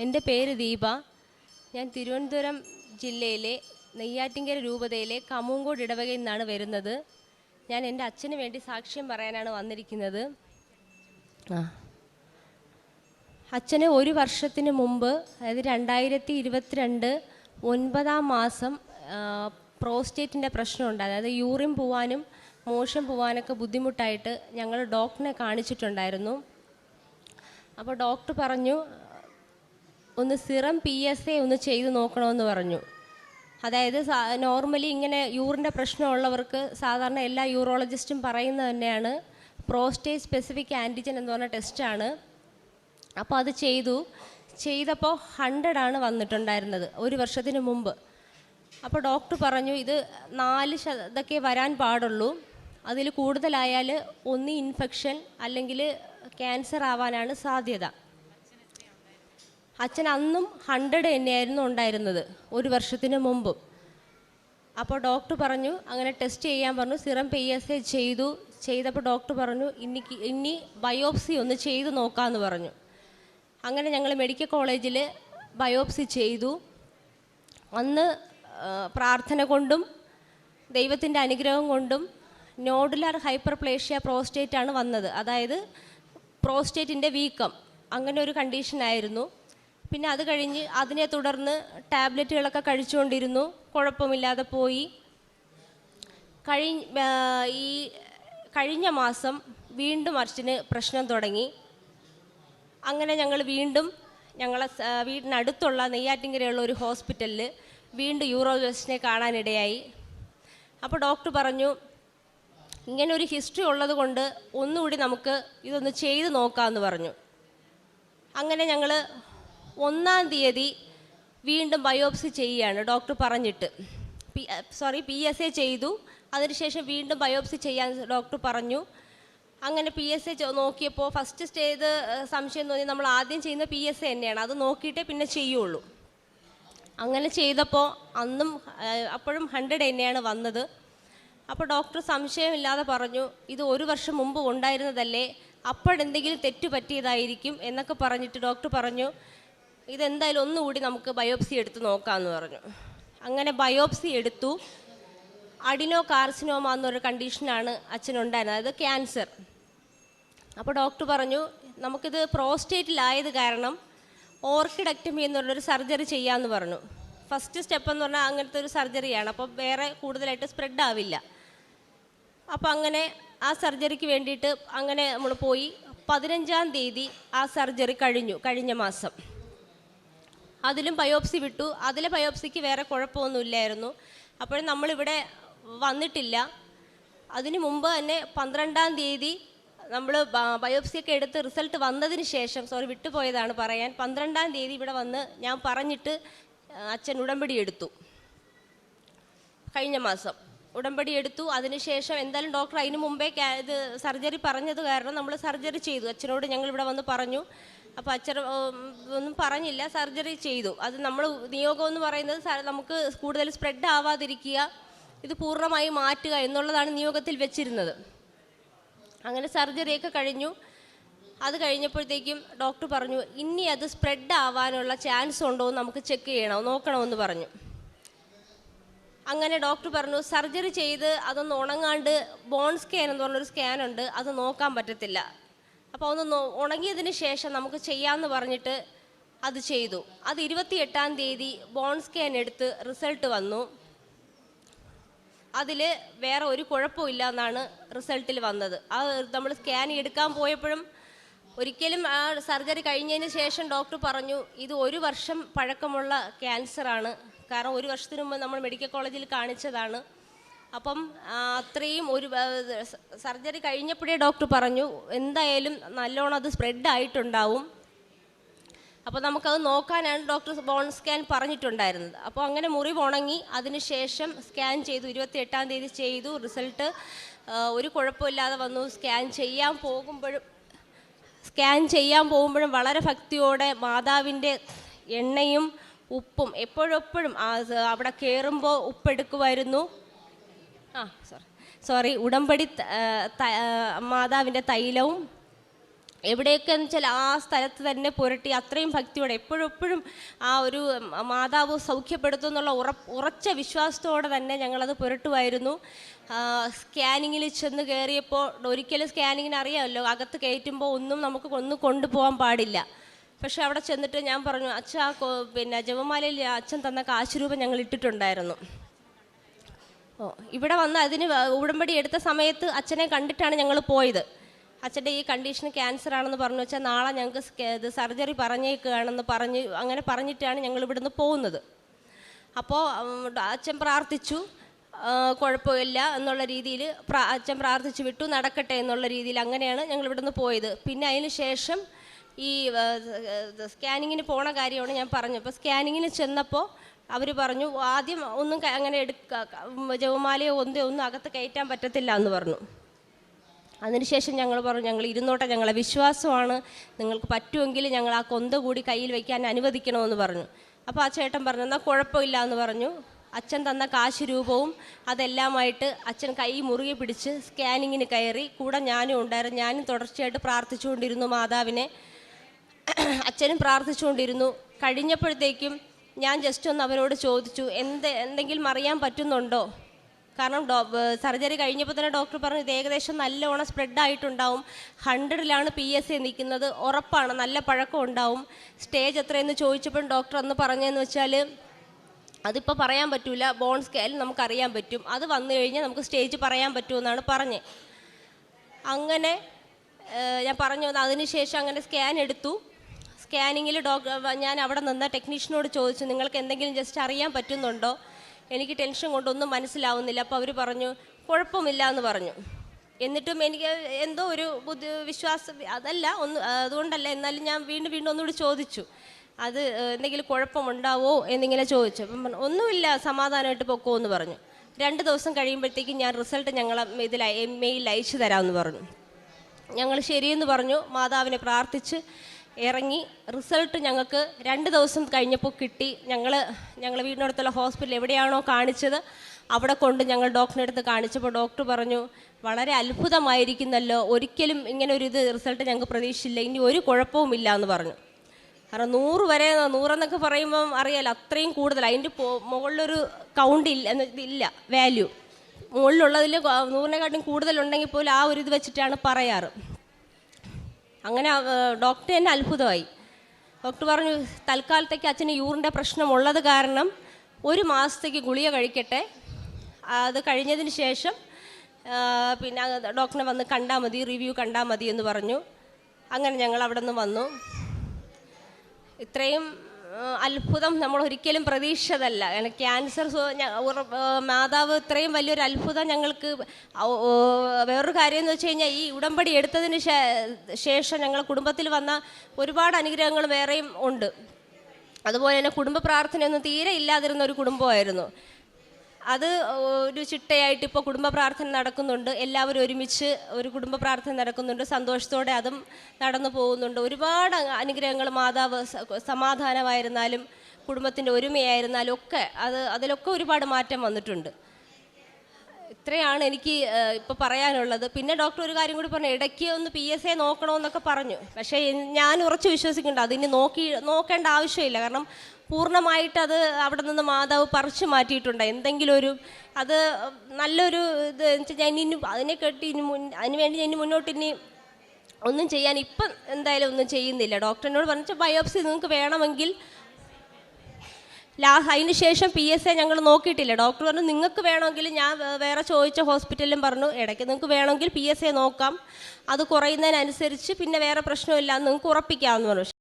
എന്റെ പേര് ദീപ. ഞാൻ തിരുവനന്തപുരം ജില്ലയിലെ നെയ്യാറ്റിങ്കര രൂപതയിലെ കമൂങ്കോട് ഇടവകയിൽ നിന്നാണ് വരുന്നത്. ഞാൻ എന്റെ അച്ഛന് വേണ്ടി സാക്ഷ്യം പറയാനാണ് വന്നിരിക്കുന്നത്. ആ. അച്ഛന് ഒരു വർഷത്തിന് മുമ്പ് അതായത് രണ്ടായിരത്തി ഇരുപത്തിരണ്ട് ഒൻപതാം മാസം പ്രോസ്റ്റേറ്റിന്റെ പ്രശ്നമുണ്ട്. അതായത് യൂറിൻ പോവാനും മോശം പോവാനൊക്കെ ബുദ്ധിമുട്ടായിട്ട് ഞങ്ങൾ ഡോക്ടറിനെ കാണിച്ചിട്ടുണ്ടായിരുന്നു. അപ്പോൾ ഡോക്ടർ പറഞ്ഞു ഒന്ന് സിറം പി എസ് എ ഒന്ന് ചെയ്ത് നോക്കണമെന്ന് പറഞ്ഞു. അതായത് നോർമലി ഇങ്ങനെ യൂറിന്റെ പ്രശ്നമുള്ളവർക്ക് സാധാരണ എല്ലാ യൂറോളജിസ്റ്റും പറയുന്നത് തന്നെയാണ്. പ്രോസ്റ്റേറ്റ് സ്പെസിഫിക് ആന്റിജൻ എന്ന് പറഞ്ഞ ടെസ്റ്റാണ് അപ്പോൾ അത് ചെയ്തു. ചെയ്തപ്പോൾ ഹൺഡ്രഡ് ആണ് വന്നിട്ടുണ്ടായിരുന്നത് ഒരു വർഷത്തിന് മുമ്പ്. അപ്പോൾ ഡോക്ടർ പറഞ്ഞു ഇത് നാല് ശതൊക്കെ വരാൻ പാടുള്ളൂ. അതിൽ കൂടുതലായാൽ ഒന്ന് ഇൻഫെക്ഷൻ അല്ലെങ്കിൽ ക്യാൻസർ ആവാനാണ് സാധ്യത. അച്ഛൻ അന്നും ഹൺഡ്രഡ് തന്നെയായിരുന്നു ഉണ്ടായിരുന്നത് ഒരു വർഷത്തിന് മുമ്പും. അപ്പോൾ ഡോക്ടർ പറഞ്ഞു അങ്ങനെ ടെസ്റ്റ് ചെയ്യാൻ പറഞ്ഞു സിറം പി എസ് എ ചെയ്തു. ചെയ്തപ്പോൾ ഡോക്ടർ പറഞ്ഞു ഇനി ഇനി ബയോപ്സി ഒന്ന് ചെയ്ത് നോക്കാമെന്ന് പറഞ്ഞു. അങ്ങനെ ഞങ്ങൾ മെഡിക്കൽ കോളേജിൽ ബയോപ്സി ചെയ്തു. അന്ന് പ്രാർത്ഥന കൊണ്ടും ദൈവത്തിന്റെ അനുഗ്രഹം കൊണ്ടും നോഡുലാർ ഹൈപ്പർപ്ലേഷ്യ പ്രോസ്റ്റേറ്റ് ആണ് വന്നത്. അതായത് പ്രോസ്റ്റേറ്റിന്റെ വീക്കം. അങ്ങനെ ഒരു കണ്ടീഷനായിരുന്നു പിന്നെ അത് കഴിഞ്ഞ് അതിനെ തുടർന്ന് ടാബ്ലറ്റുകളൊക്കെ കഴിച്ചുകൊണ്ടിരുന്നു. കുഴപ്പമില്ലാതെ പോയി. കഴിഞ്ഞ ഈ കഴിഞ്ഞ മാസം വീണ്ടും അർച്ചിന് പ്രശ്നം തുടങ്ങി. അങ്ങനെ ഞങ്ങൾ വീണ്ടും ഞങ്ങളെ വീടിനടുത്തുള്ള നെയ്യാറ്റിങ്കരയുള്ള ഒരു ഹോസ്പിറ്റലിൽ വീണ്ടും യൂറോളജിസ്റ്റിനെ കാണാനിടയായി. അപ്പോൾ ഡോക്ടർ പറഞ്ഞു ഇങ്ങനെ ഒരു ഹിസ്റ്ററി ഉള്ളത് കൊണ്ട് ഒന്നുകൂടി നമുക്ക് ഇതൊന്ന് ചെയ്ത് നോക്കാമെന്ന് പറഞ്ഞു. അങ്ങനെ ഞങ്ങൾ ഒന്നാം തീയതി വീണ്ടും ബയോപ്സി ചെയ്യുകയാണ്. ഡോക്ടർ പറഞ്ഞിട്ട്. P sorry P S A ചെയ്തു. അതിനുശേഷം വീണ്ടും ബയോപ്സി ചെയ്യാൻ ഡോക്ടർ പറഞ്ഞു. അങ്ങനെ പി എസ് എ നോക്കിയപ്പോൾ ഫസ്റ്റ് സ്റ്റേജ് സംശയം തോന്നി നമ്മൾ ആദ്യം ചെയ്യുന്ന പി എസ് എ തന്നെയാണ്. അത് നോക്കിയിട്ടേ പിന്നെ ചെയ്യുള്ളൂ. അങ്ങനെ ചെയ്തപ്പോൾ അന്നും അപ്പോഴും ഹൺഡ്രഡ് തന്നെയാണ് വന്നത്. അപ്പോൾ ഡോക്ടർ സംശയമില്ലാതെ പറഞ്ഞു ഇത് ഒരു വർഷം മുമ്പ് ഉണ്ടായിരുന്നതല്ലേ? അപ്പോഴെന്തെങ്കിലും തെറ്റ് പറ്റിയതായിരിക്കും എന്നൊക്കെ പറഞ്ഞിട്ട് ഡോക്ടർ പറഞ്ഞു. ഇതെന്തായാലും ഒന്നുകൂടി നമുക്ക് ബയോപ്സി എടുത്ത് നോക്കാമെന്ന് പറഞ്ഞു. അങ്ങനെ ബയോപ്സി എടുത്തു. അഡിനോ കാർസിനോമ എന്നൊരു കണ്ടീഷനാണ് അച്ഛനുണ്ടായിരുന്നത്. അതായത് ക്യാൻസർ. അപ്പോൾ ഡോക്ടർ പറഞ്ഞു നമുക്കിത് പ്രോസ്റ്റേറ്റിലായത് കാരണം ഓർക്കിഡക്ടമി എന്നുള്ളൊരു സർജറി ചെയ്യാമെന്ന് പറഞ്ഞു. ഫസ്റ്റ് സ്റ്റെപ്പ് എന്ന് പറഞ്ഞാൽ അങ്ങനത്തെ ഒരു സർജറിയാണ്. അപ്പോൾ വേറെ കൂടുതലായിട്ട് സ്പ്രെഡ് ആവില്ല. അപ്പോൾ അങ്ങനെ ആ സർജറിക്ക് വേണ്ടിയിട്ട് അങ്ങനെ നമ്മൾ പോയി. പതിനഞ്ചാം തീയതി ആ സർജറി കഴിഞ്ഞു. കഴിഞ്ഞ മാസം. അതിലും ബയോപ്സി വിട്ടു. അതിലെ ബയോപ്സിക്ക് വേറെ കുഴപ്പമൊന്നുമില്ലായിരുന്നു. അപ്പോൾ നമ്മളിവിടെ വന്നിട്ടില്ല. അതിനു മുമ്പ് തന്നെ പന്ത്രണ്ടാം തീയതി നമ്മൾ ബയോപ്സിയൊക്കെ എടുത്ത് റിസൾട്ട് വന്നതിന് ശേഷം സോറി വിട്ടുപോയതാണ് പറയാൻ. പന്ത്രണ്ടാം തീയതി ഇവിടെ വന്ന് ഞാൻ പറഞ്ഞിട്ട് അച്ഛൻ ഉടമ്പടി എടുത്തു. കഴിഞ്ഞ മാസം ഉടമ്പടി എടുത്തു. അതിനുശേഷം എന്തായാലും ഡോക്ടർ അതിന് മുമ്പേ ഇത് സർജറി പറഞ്ഞത് കാരണം നമ്മൾ സർജറി ചെയ്തു. അച്ഛനോട് ഞങ്ങൾ ഇവിടെ വന്ന് പറഞ്ഞു. അപ്പോൾ അച്ഛൻ ഒന്നും പറഞ്ഞില്ല സർജറി ചെയ്തു. അത് നമ്മൾ നിയോഗം എന്ന് പറയുന്നത് നമുക്ക് കൂടുതൽ സ്പ്രെഡ് ആവാതിരിക്കുക ഇത് പൂർണമായി മാറ്റുക എന്നുള്ളതാണ് നിയോഗത്തിൽ വെച്ചിരുന്നത്. അങ്ങനെ സർജറിയൊക്കെ കഴിഞ്ഞു. അത് കഴിഞ്ഞപ്പോഴത്തേക്കും ഡോക്ടർ പറഞ്ഞു ഇനി അത് സ്പ്രെഡ് ആവാനുള്ള ചാൻസ് ഉണ്ടോ എന്ന് നമുക്ക് ചെക്ക് ചെയ്യണം നോക്കണമെന്ന് പറഞ്ഞു. അങ്ങനെ ഡോക്ടർ പറഞ്ഞു സർജറി ചെയ്ത് അതൊന്ന് ഉണങ്ങാണ്ട് ബോൺ സ്കാൻ എന്ന് പറഞ്ഞൊരു സ്കാൻ ഉണ്ട് അത് നോക്കാൻ പറ്റത്തില്ല. അപ്പോൾ ഒന്ന് ഉണങ്ങിയതിന് ശേഷം നമുക്ക് ചെയ്യാമെന്ന് പറഞ്ഞിട്ട് അത് ചെയ്തു. അത് ഇരുപത്തിയെട്ടാം തീയതി ബോൺ സ്കാൻ എടുത്ത് റിസൾട്ട് വന്നു. അതിൽ വേറെ ഒരു കുഴപ്പമില്ല എന്നാണ് റിസൾട്ടിൽ വന്നത്. ആ നമ്മൾ സ്കാൻ എടുക്കാൻ പോയപ്പോഴും ഒരിക്കലും ആ സർജറി കഴിഞ്ഞതിന് ശേഷം ഡോക്ടർ പറഞ്ഞു ഇത് ഒരു വർഷം പഴക്കമുള്ള ക്യാൻസറാണ് കാരണം ഒരു വർഷത്തിന് മുമ്പ് നമ്മൾ മെഡിക്കൽ കോളേജിൽ കാണിച്ചതാണ്. അപ്പം അത്രയും ഒരു സർജറി കഴിഞ്ഞപ്പോഴേ ഡോക്ടർ പറഞ്ഞു എന്തായാലും നല്ലോണം അത് സ്പ്രെഡ് ആയിട്ടുണ്ടാവും. അപ്പോൾ നമുക്കത് നോക്കാനാണ് ഡോക്ടർ ബോൺ സ്കാൻ പറഞ്ഞിട്ടുണ്ടായിരുന്നത്. അപ്പോൾ അങ്ങനെ മുറി ഉണങ്ങി അതിനുശേഷം സ്കാൻ ചെയ്തു ഇരുപത്തി എട്ടാം തീയതി ചെയ്തു റിസൾട്ട് ഒരു കുഴപ്പമില്ലാതെ വന്നു. സ്കാൻ ചെയ്യാൻ പോകുമ്പോഴും സ്കാൻ ചെയ്യാൻ പോകുമ്പോഴും വളരെ ഭക്തിയോടെ മാതാവിന്റെ എണ്ണയും ഉപ്പും എപ്പോഴെപ്പോഴും അവിടെ കയറുമ്പോൾ ഉപ്പെടുക്കുമായിരുന്നു. സോറി സോറി ഉടമ്പടി മാതാവിന്റെ തൈലവും എവിടെയൊക്കെ എന്ന് വെച്ചാൽ ആ സ്ഥലത്ത് തന്നെ പുരട്ടി അത്രയും ഭക്തിയോടെ എപ്പോഴും എപ്പോഴും ആ ഒരു മാതാവ് സൗഖ്യപ്പെടുത്തും എന്നുള്ള ഉറ ഉറച്ച വിശ്വാസത്തോടെ തന്നെ ഞങ്ങളത് പുരട്ടുമായിരുന്നു. സ്കാനിങ്ങിൽ ചെന്ന് കയറിയപ്പോൾ ഒരിക്കലും സ്കാനിങ്ങിന് അറിയാമല്ലോ അകത്ത് കയറ്റുമ്പോൾ ഒന്നും നമുക്ക് ഒന്നും കൊണ്ടുപോകാൻ പാടില്ല. പക്ഷെ അവിടെ ചെന്നിട്ട് ഞാൻ പറഞ്ഞു അച്ഛ പിന്നെ ജപമാലയിൽ അച്ഛൻ തന്ന കാശ് ഞങ്ങൾ ഇട്ടിട്ടുണ്ടായിരുന്നു. ഇവിടെ വന്ന് അതിന് ഉടമ്പടി എടുത്ത സമയത്ത് അച്ഛനെ കണ്ടിട്ടാണ് ഞങ്ങൾ പോയത്. അച്ഛന്റെ ഈ കണ്ടീഷൻ ക്യാൻസർ ആണെന്ന് പറഞ്ഞു വെച്ചാൽ നാളെ ഞങ്ങൾക്ക് ഇത് സർജറി പറഞ്ഞേക്കുകയാണെന്ന് പറഞ്ഞ് അങ്ങനെ പറഞ്ഞിട്ടാണ് ഞങ്ങൾ ഇവിടുന്ന് പോകുന്നത്. അപ്പോൾ അച്ഛൻ പ്രാർത്ഥിച്ചു. കുഴപ്പമില്ല എന്നുള്ള രീതിയിൽ അച്ഛൻ പ്രാർത്ഥിച്ചു വിട്ടു നടക്കട്ടെ എന്നുള്ള രീതിയിൽ അങ്ങനെയാണ് ഞങ്ങൾ ഇവിടുന്ന് പോയത്. പിന്നെ അതിന് ശേഷം ഈ സ്കാനിങ്ങിന് പോണ കാര്യമാണ് ഞാൻ പറഞ്ഞു. അപ്പോൾ സ്കാനിങ്ങിന് ചെന്നപ്പോൾ അവർ പറഞ്ഞു ആദ്യം ഒന്നും അങ്ങനെ എടുക്ക ജവമാലയോ ഒന്നോ ഒന്നും അകത്ത് കയറ്റാൻ പറ്റത്തില്ല എന്ന് പറഞ്ഞു. അതിനുശേഷം ഞങ്ങൾ പറഞ്ഞു ഞങ്ങൾ ഇരുന്നോട്ടെ ഞങ്ങളെ വിശ്വാസമാണ്. നിങ്ങൾക്ക് പറ്റുമെങ്കിൽ ഞങ്ങൾ ആ കൊന്ത കൂടി കയ്യിൽ വയ്ക്കാൻ അനുവദിക്കണമെന്ന് പറഞ്ഞു. അപ്പോൾ ആ ചേട്ടൻ പറഞ്ഞു എന്നാൽ കുഴപ്പമില്ല എന്ന് പറഞ്ഞു. അച്ഛൻ തന്ന കാശ് രൂപവും അതെല്ലാമായിട്ട് അച്ഛൻ കൈ മുറുകെ പിടിച്ച് സ്കാനിങ്ങിന് കയറി കൂടെ ഞാനും ഉണ്ടായിരുന്നു. ഞാനും തുടർച്ചയായിട്ട് പ്രാർത്ഥിച്ചുകൊണ്ടിരുന്നു മാതാവിനെ. അച്ഛനും പ്രാർത്ഥിച്ചുകൊണ്ടിരുന്നു. കഴിഞ്ഞപ്പോഴത്തേക്കും ഞാൻ ജസ്റ്റ് ഒന്ന് അവരോട് ചോദിച്ചു എന്ത് എന്തെങ്കിലും അറിയാൻ പറ്റുന്നുണ്ടോ? കാരണം ഡോ സർജറി കഴിഞ്ഞപ്പോൾ തന്നെ ഡോക്ടർ പറഞ്ഞു ഇത് ഏകദേശം നല്ലോണം സ്പ്രെഡ് ആയിട്ടുണ്ടാവും. ഹൺഡ്രഡിലാണ് പി എസ് എ നിൽക്കുന്നത്. ഉറപ്പാണ് നല്ല പഴക്കം ഉണ്ടാവും. സ്റ്റേജ് എത്രയെന്ന് ചോദിച്ചപ്പോൾ ഡോക്ടർ അന്ന് പറഞ്ഞതെന്ന് വെച്ചാൽ അതിപ്പോൾ പറയാൻ പറ്റൂല. ബോൺ സ്കെയിൽ നമുക്കറിയാൻ പറ്റും. അത് വന്നു കഴിഞ്ഞാൽ നമുക്ക് സ്റ്റേജ് പറയാൻ പറ്റുമെന്നാണ് പറഞ്ഞത്. അങ്ങനെ ഞാൻ പറഞ്ഞു അതിനുശേഷം അങ്ങനെ സ്കാൻ എടുത്തു. സ്കാനിങ്ങിൽ ഡോക്ടർ ഞാൻ അവിടെ നിന്ന് ടെക്നീഷ്യനോട് ചോദിച്ചു നിങ്ങൾക്ക് എന്തെങ്കിലും ജസ്റ്റ് അറിയാൻ പറ്റുന്നുണ്ടോ? എനിക്ക് ടെൻഷൻ കൊണ്ടൊന്നും മനസ്സിലാവുന്നില്ല. അപ്പോൾ അവർ പറഞ്ഞു കുഴപ്പമില്ല എന്ന് പറഞ്ഞു. എന്നിട്ടും എനിക്ക് എന്തോ ഒരു ബുദ്ധി വിശ്വാസം അതല്ല ഒന്ന് അതുകൊണ്ടല്ല എന്നാലും ഞാൻ വീണ്ടും വീണ്ടും ഒന്നുകൂടി ചോദിച്ചു. അത് എന്തെങ്കിലും കുഴപ്പമുണ്ടാവോ? എന്നിങ്ങനെ ചോദിച്ചു. അപ്പം ഒന്നുമില്ല സമാധാനമായിട്ട് പൊക്കോ എന്ന് പറഞ്ഞു. രണ്ട് ദിവസം കഴിയുമ്പോഴത്തേക്കും ഞാൻ റിസൾട്ട് ഞങ്ങൾ ഇതിൽ മെയിൽ അയച്ചു തരാമെന്ന് പറഞ്ഞു. ഞങ്ങൾ ശരിയെന്ന് പറഞ്ഞു. മാതാവിനെ പ്രാർത്ഥിച്ച് ഇറങ്ങി റിസൾട്ട് ഞങ്ങൾക്ക് രണ്ട് ദിവസം കഴിഞ്ഞപ്പോൾ കിട്ടി. ഞങ്ങൾ ഞങ്ങൾ വീടിനടുത്തുള്ള ഹോസ്പിറ്റൽ എവിടെയാണോ കാണിച്ചത് അവിടെ കൊണ്ട് ഞങ്ങൾ ഡോക്ടറിന്റെ അടുത്ത് കാണിച്ചപ്പോൾ ഡോക്ടർ പറഞ്ഞു വളരെ അത്ഭുതമായിരിക്കുന്നല്ലോ ഒരിക്കലും ഇങ്ങനെ ഒരു ഇത് റിസൾട്ട് ഞങ്ങൾക്ക് പ്രതീക്ഷിച്ചില്ല ഇനി ഒരു കുഴപ്പവുമില്ല എന്ന് പറഞ്ഞു. കാരണം നൂറ് വരെ നൂറെന്നൊക്കെ പറയുമ്പം അറിയാലോ അത്രയും കൂടുതൽ. അതിന്റെ മുകളിലൊരു കൗണ്ട് ഇല്ല ഇല്ല വാല്യൂ മുകളിലുള്ളതിൽ നൂറിനെക്കാട്ടും കൂടുതലുണ്ടെങ്കിൽ പോലും ആ ഒരു ഇത് വെച്ചിട്ടാണ് പറയാറ്. അങ്ങനെ ഡോക്ടർ എന്നെ അത്ഭുതമായി. ഡോക്ടർ പറഞ്ഞു തൽക്കാലത്തേക്ക് അച്ഛന് യൂറിന്റെ പ്രശ്നമുള്ളത് കാരണം ഒരു മാസത്തേക്ക് ഗുളിക കഴിക്കട്ടെ. അത് കഴിഞ്ഞതിന് ശേഷം പിന്നെ ഡോക്ടറിനെ വന്ന് കണ്ടാൽ മതി റിവ്യൂ കണ്ടാൽ മതി എന്ന് പറഞ്ഞു. അങ്ങനെ ഞങ്ങൾ അവിടെ നിന്ന് വന്നു. ഇത്രയും അത്ഭുതം നമ്മൾ ഒരിക്കലും പ്രതീക്ഷിച്ചതല്ല ക്യാൻസർ മാതാവ് ഇത്രയും വലിയൊരു അത്ഭുതം ഞങ്ങൾക്ക് വേറൊരു കാര്യം എന്ന് വെച്ച് കഴിഞ്ഞാൽ ഈ ഉടമ്പടി എടുത്തതിന് ശേഷം ഞങ്ങൾ കുടുംബത്തിൽ വന്ന ഒരുപാട് അനുഗ്രഹങ്ങൾ വേറെയും ഉണ്ട്. അതുപോലെ തന്നെ കുടുംബ പ്രാർത്ഥനയൊന്നും തീരെ ഇല്ലാതിരുന്ന ഒരു കുടുംബമായിരുന്നു. അത് ഒരു ചിട്ടയായിട്ട് ഇപ്പോൾ കുടുംബ പ്രാർത്ഥന നടക്കുന്നുണ്ട്. എല്ലാവരും ഒരുമിച്ച് ഒരു കുടുംബ പ്രാർത്ഥന നടക്കുന്നുണ്ട്. സന്തോഷത്തോടെ അതും നടന്നു പോകുന്നുണ്ട്. ഒരുപാട് അനുഗ്രഹങ്ങൾ മാതാവ് സമാധാനമായിരുന്നാലും കുടുംബത്തിന്റെ ഒരുമയായിരുന്നാലും ഒക്കെ അത് അതിലൊക്കെ ഒരുപാട് മാറ്റം വന്നിട്ടുണ്ട്. ഇത്രയാണ് എനിക്ക് ഇപ്പോൾ പറയാനുള്ളത്. പിന്നെ ഡോക്ടർ ഒരു കാര്യം കൂടി പറഞ്ഞു ഇടയ്ക്ക് ഒന്ന് പി എസ് എ നോക്കണമെന്നൊക്കെ പറഞ്ഞു. പക്ഷേ ഞാൻ ഉറച്ചു വിശ്വസിക്കുന്നുണ്ട്. അതിന് നോക്കി നോക്കേണ്ട ആവശ്യമില്ല. കാരണം പൂർണമായിട്ട് അത് അവിടെ നിന്ന് മാതാവ് പറിച്ചു മാറ്റിയിട്ടുണ്ട്. എന്തെങ്കിലും ഒരു അത് നല്ലൊരു ഇത് ഞാൻ ഇനി അതിനെ കെട്ടി ഇനി മുൻ അതിന് വേണ്ടി ഞാൻ മുന്നോട്ട് ഇനി ഒന്നും ചെയ്യാൻ ഇപ്പം എന്തായാലും ഒന്നും ചെയ്യുന്നില്ല. ഡോക്ടറിനോട് പറഞ്ഞാൽ ബയോപ്സി നിങ്ങൾക്ക് വേണമെങ്കിൽ ലാ അതിന് ശേഷം പി എസ് എ ഞങ്ങൾ നോക്കിയിട്ടില്ല. ഡോക്ടർ പറഞ്ഞു നിങ്ങൾക്ക് വേണമെങ്കിൽ ഞാൻ വേറെ ചോദിച്ച ഹോസ്പിറ്റലിലും പറഞ്ഞു ഇടയ്ക്ക് നിങ്ങൾക്ക് വേണമെങ്കിൽ പി എസ് എ നോക്കാം. അത് കുറയുന്നതിനനുസരിച്ച് പിന്നെ വേറെ പ്രശ്നമില്ല നിങ്ങൾക്ക് ഉറപ്പിക്കാമെന്ന് പറഞ്ഞു.